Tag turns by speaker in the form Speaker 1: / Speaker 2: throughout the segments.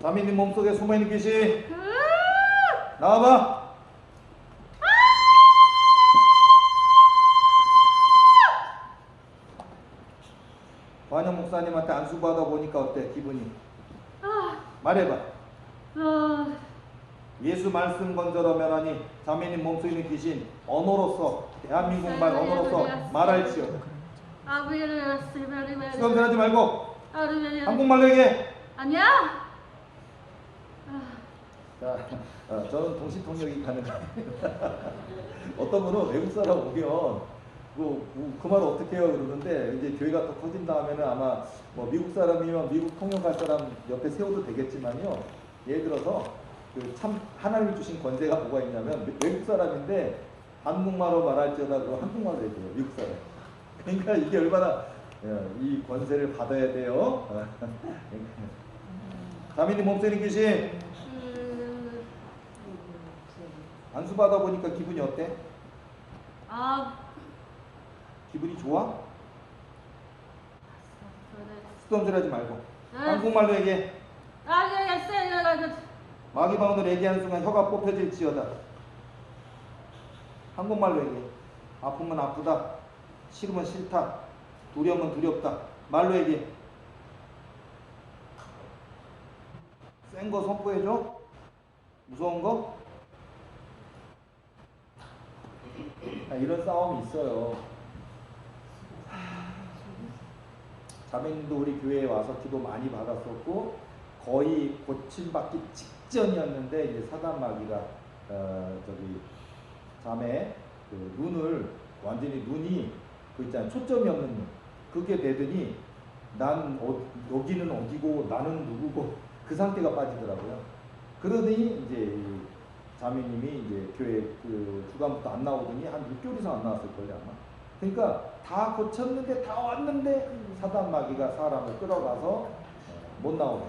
Speaker 1: 자매님 몸속에 숨어있는 귀신. 나와봐. 관영 목사님한테 안수 받아 보니까 어때 기분이?
Speaker 2: 아,
Speaker 1: 말해봐.
Speaker 2: 아,
Speaker 1: 예수 말씀 건져러 면 하니 자매님 몸속에 있는 귀신 언어로서 대한민국 말 언어로서 말할지어다
Speaker 2: 아비를 세베리베리.
Speaker 1: 수감전하지 말고. 한국말로 얘기해.
Speaker 2: 아니야?
Speaker 1: 자, 어, 저는 동시 통역이 가능해요. 어떤 분은 외국 사람 오면 그말 어떻게 해요 그러는데 이제 교회가 더 커진 다음에는 아마 뭐 미국 사람이면 미국 통역할 사람 옆에 세워도 되겠지만요. 예를 들어서 그 참 하나님이 주신 권세가 뭐가 있냐면 외국 사람인데 한국말로 말할지어다 그 한국말로 해줘요 미국 사람. 그러니까 이게 얼마나 예, 이 권세를 받아야 돼요. 자민이 몸속에 계신
Speaker 2: 음,
Speaker 1: 안수 받아 보니까 기분이 어때?
Speaker 2: 아,
Speaker 1: 기분이 좋아?
Speaker 2: 그래.
Speaker 1: 수동질하지 말고
Speaker 2: 네.
Speaker 1: 한국말로 얘기해.
Speaker 2: 아, 예, 예, 세, 예, 예.
Speaker 1: 마귀 바운드를 얘기하는 순간 혀가 뽑혀질지어다. 한국말로 얘기해. 아프면 아프다. 싫으면 싫다. 두려우면 두렵다. 말로 얘기해. 센 거 선포해줘. 무서운 거? 아, 이런 싸움이 있어요. 자매님도 우리 교회에 와서 기도 많이 받았었고 거의 고침받기 직전이었는데 이제 사단 마귀가 어, 저기 자매 그 눈을 완전히 눈이 그 있잖아 초점이 없는 눈 그게 되더니 난 어, 여기는 어디고 나는 누구고 그 상태가 빠지더라고요. 그러더니 이제 이 자매님이 이제 교회 그 주간부터 안 나오더니 한 6개월 이상 안 나왔을 걸요 아마. 그러니까 다 고쳤는데 다 왔는데 사단 마귀가 사람을 끌어가서 어, 못 나오네.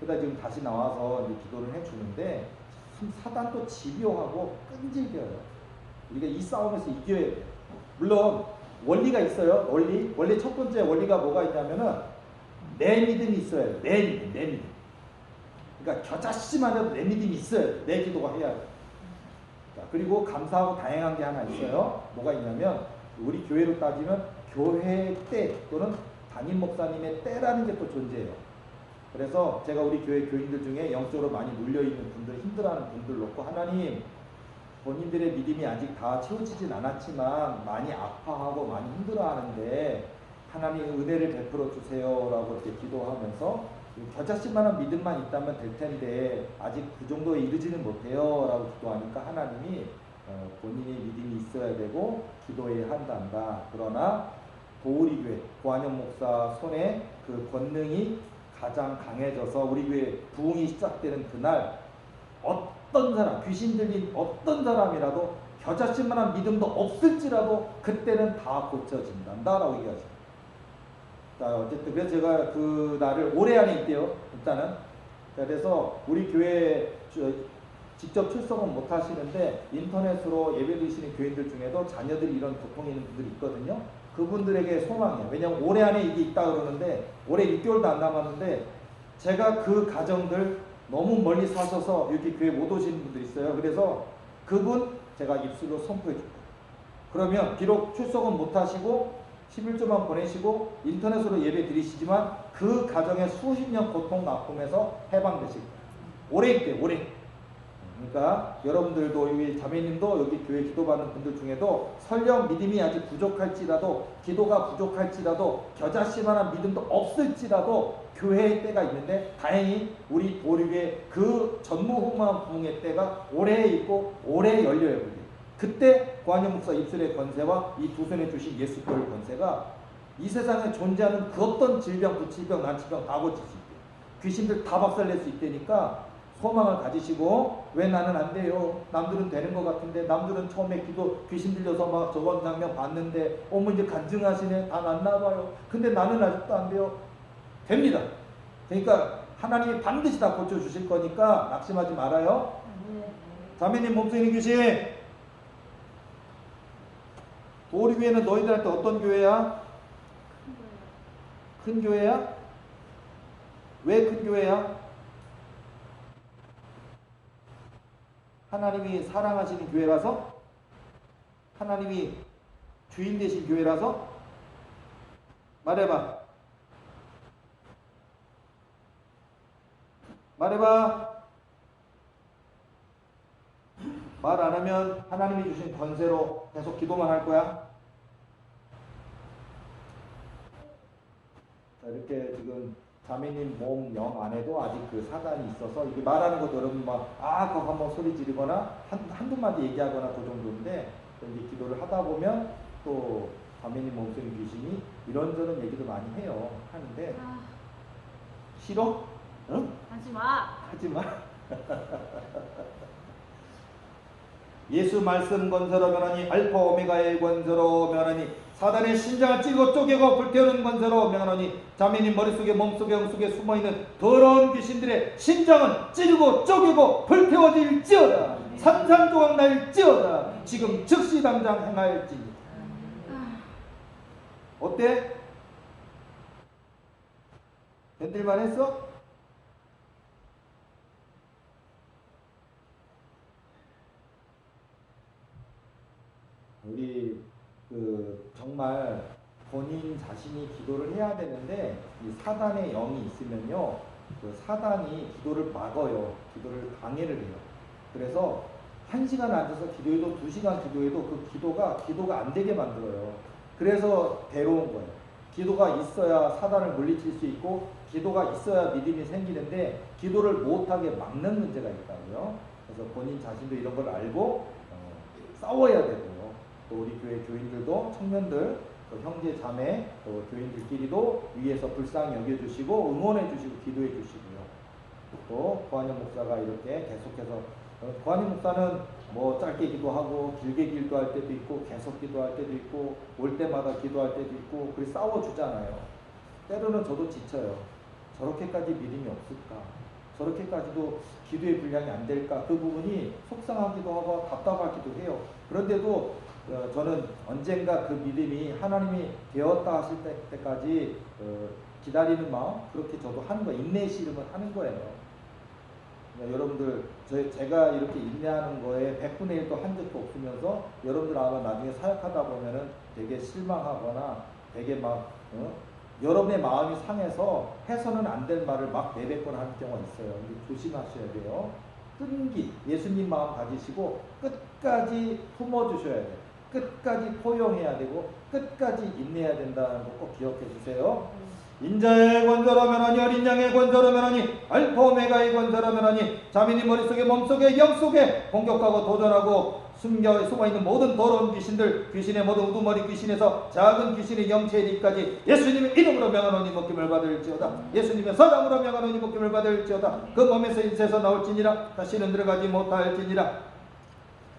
Speaker 1: 그러다 지금 다시 나와서 이제 기도를 해주는데 참 사단도 집요하고 끈질겨요. 우리가 이 싸움에서 이겨야 돼. 물론 원리가 있어요. 원리. 원래 첫 번째 원리가 뭐가 있냐면은 내 믿음이 있어야 돼. 내 믿음, 내 믿음. 그러니까 겨자씨만 해도 내 믿음이 있어야 돼. 내 기도가 해야 돼. 자, 그리고 감사하고 다행한 게 하나 있어요. 뭐가 있냐면 우리 교회로 따지면 교회 때 또는 담임 목사님의 때라는 게 또 존재해요. 그래서 제가 우리 교회 교인들 중에 영적으로 많이 눌려 있는 분들, 힘들어하는 분들 놓고 하나님 본인들의 믿음이 아직 다 채워지진 않았지만 많이 아파하고 많이 힘들어하는데 하나님 은혜를 베풀어 주세요라고 이렇게 기도하면서 겨자씨만한 믿음만 있다면 될 텐데 아직 그 정도에 이르지는 못해요라고 기도하니까 하나님이 어, 본인의 믿음이 있어야 되고 기도해야 한단다. 그러나 도우리 교회 고한영 목사 손에 그 권능이 가장 강해져서 우리 교회 부흥이 시작되는 그날 어떤 사람 귀신 들린 어떤 사람이라도 겨자씨만한 믿음도 없을지라도 그때는 다 고쳐진단다라고 얘기하죠. 자 어쨌든 그래서 제가 그 날을 올해 안에 있대요. 일단은 자, 그래서 우리 교회 직접 출석은 못 하시는데 인터넷으로 예배 드리시는 교인들 중에도 자녀들이 이런 고통이 있는 분들이 있거든요. 그분들에게 소망이에요. 왜냐하면 올해 안에 이게 있다 그러는데 올해 6개월도 안 남았는데 제가 그 가정들 너무 멀리 사셔서 이렇게 교회 못 오시는 분들 있어요. 그래서 그분 제가 입술로 선포해 줄 거예요. 그러면 비록 출석은 못 하시고 11조만 보내시고 인터넷으로 예배 드리시지만 그 가정의 수십 년 고통 아픔에서 해방되실 거예요. 오래 있대 오래. 그러니까 여러분들도 여기 자매님도 여기 교회 기도받는 분들 중에도 설령 믿음이 아직 부족할지라도 기도가 부족할지라도 겨자씨만한 믿음도 없을지라도 교회의 때가 있는데 다행히 우리 보류의 그 전무후무한 부흥의 때가 오래 있고 오래 열려요 그때 고한영 목사 입술의 권세와 이 두 손에 주신 예수교의 권세가 이 세상에 존재하는 그 어떤 질병, 부질병, 난치병 다 고칠 수 있대요. 귀신들 다 박살낼 수 있다니까 소망을 가지시고 왜 나는 안 돼요? 남들은 되는 것 같은데 남들은 처음에 기도 귀신 들려서 막 저번 장면 봤는데 어머 이제 간증하시네 다 났나 봐요. 근데 나는 아직도 안 돼요. 됩니다. 그러니까 하나님이 반드시 다 고쳐주실 거니까 낙심하지 말아요. 자매님 몸속에 있는 귀신 오리교회는 너희들한테 어떤 교회야? 큰 교회야? 왜 큰 교회야? 하나님이 사랑하시는 교회라서? 하나님이 주인 되신 교회라서? 말해봐. 말해봐. 말 안 하면 하나님이 주신 권세로 계속 기도만 할 거야. 자, 이렇게 지금 자매님 몸 영 안에도 아직 그 사단이 있어서 이게 말하는 것도 여러분 막 아, 그거 한번 소리 지르거나 한, 한두 마디 얘기하거나 그 정도인데 또 이제 기도를 하다 보면 또 자매님 몸속에 귀신이 이런저런 얘기도 많이 해요. 하는데
Speaker 2: 아,
Speaker 1: 싫어? 응?
Speaker 2: 하지 마.
Speaker 1: 하지 마. 예수 말씀 건설로 면하니 알파 오메가의 건설로 면하니 사단의 심장을 찌르고 쪼개고 불태우는 건설로 면하니 자매님 머릿속에 몸속에 영속에 숨어있는 더러운 귀신들의 심장은 찌르고 쪼개고 불태워질지어다 산산조각 날지어다 지금 즉시 당장
Speaker 2: 아,
Speaker 1: 어때? 견딜만 했어? 우리 그 정말 본인 자신이 기도를 해야 되는데 이 사단의 영이 있으면요 그 사단이 기도를 막어요. 기도를 방해를 해요. 그래서 한 시간 앉아서 기도해도 두 시간 기도해도 그 기도가 기도가 안 되게 만들어요. 그래서 괴로운 거예요. 기도가 있어야 사단을 물리칠 수 있고 기도가 있어야 믿음이 생기는데 기도를 못하게 막는 문제가 있다고요. 그래서 본인 자신도 이런 걸 알고 어, 싸워야 되고요 또 우리 교회 교인들도 청년들 또 형제 자매 또 교인들끼리도 위에서 불쌍히 여겨주시고 응원해 주시고 기도해 주시고요. 또 고한영 목사가 이렇게 계속해서 어, 고한영 목사는 뭐 짧게 기도하고 길게 기도할 때도 있고 계속 기도할 때도 있고 올 때마다 기도할 때도 있고 그리 싸워 주잖아요. 때로는 저도 지쳐요. 저렇게까지 믿음이 없을까? 저렇게까지도 기도의 분량이 안 될까? 그 부분이 속상하기도 하고 답답하기도 해요. 그런데도 어, 저는 언젠가 그 믿음이 하나님이 되었다 하실 때, 때까지 어, 기다리는 마음 그렇게 저도 하는 거 인내심을 하는 거예요. 그러니까 여러분들 저, 제가 이렇게 인내하는 거에 100분의 1도 한 적도 없으면서 여러분들 아마 나중에 사역하다 보면은 되게 실망하거나 되게 막 어? 여러분의 마음이 상해서 해서는 안 될 말을 막 내뱉거나 하는 경우가 있어요. 조심하셔야 돼요. 끈기 예수님 마음 가지시고 끝까지 품어주셔야 돼요. 끝까지 포용해야 되고 끝까지 인내해야 된다는 거 꼭 기억해 주세요. 인자의 권세로면 하니 어린 양의 권세로면 하니 알파 오메가의 권세로면 하니 자민이 머릿속에 몸속에 영속에 공격하고 도전하고 숨겨 숨어있는 모든 더러운 귀신들 귀신의 모든 우두머리 귀신에서 작은 귀신의 영체리까지 예수님의 이름으로 명하노니 먹김을 받을지어다. 예수님의 사랑으로 명하노니 먹김을 받을지어다. 그 몸에서 인세서 나올지니라. 다시는 들어가지 못할지니라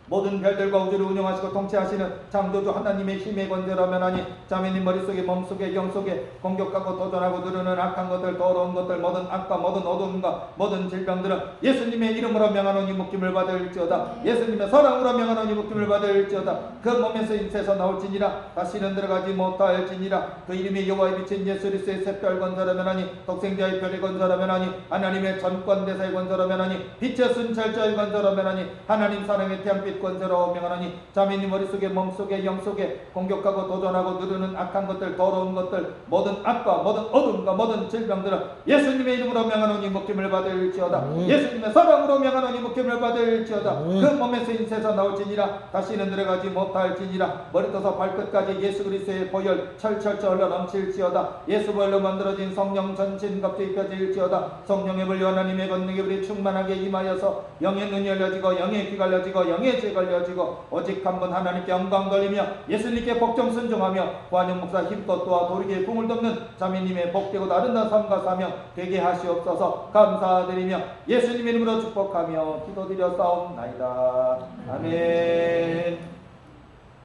Speaker 1: 모든 별들과 우주를 운영하시고 통치하시는 창조주 하나님의 힘의 권세라면 하니 자매님 머릿속에 몸속에 영속에 공격하고 도전하고 누르는 악한 것들 더러운 것들 모든 악과 모든 어두움과 모든 질병들은 예수님의 이름으로 명하노니 묶임을 받을지어다. 예수님의 사랑으로 명하노니 묶임을 받을지어다. 그 몸에서 인세서 나올지니라. 다시는 들어가지 못할지니라. 그 이름이 여호와의 비친 예수 그리스도의 샛별 권세라면 하니 독생자의 별의 권세라면 하니 하나님의 전권 대사의 권세라면 하니 빛의 순찰자의 권세라면 하니 하나님 사랑의 태양빛 권세로 명하노니 자매님 머릿속에 몸속에 영속에 공격하고 도전하고 누르는 악한 것들 더러운 것들 모든 악과 모든 어둠과 모든 질병들은 예수님의 이름으로 명하노니 묶임을 받을지어다. 예수님의 사랑으로 명하노니 묶임을 받을지어다. 그 몸에서 인세서 나올지니라. 다시는 들어가지 못할지니라. 머리부터 발끝까지 예수 그리스도의 보혈 철철철 흘러 넘칠지어다. 예수 보혈로 만들어진 성령 전신 갑자기 입혀질지어다. 성령의 불 하나님의 권능의 불이 충만하게 임하여서 영의 눈이 열려지고 영의 귀가 열려지고 영의 죄가 열려지고 오직 한 번 하나님께 영광 돌리며 예수님께 복종 순종하며 관영 목사 힘껏 도와 도리게 꿈을 덮는 자매님의 복되고 아름다운 삶과 사명 되게 하시옵소서. 감사드리며 예수님 이름으로 축복하며 기도드려 싸움나이다. 아멘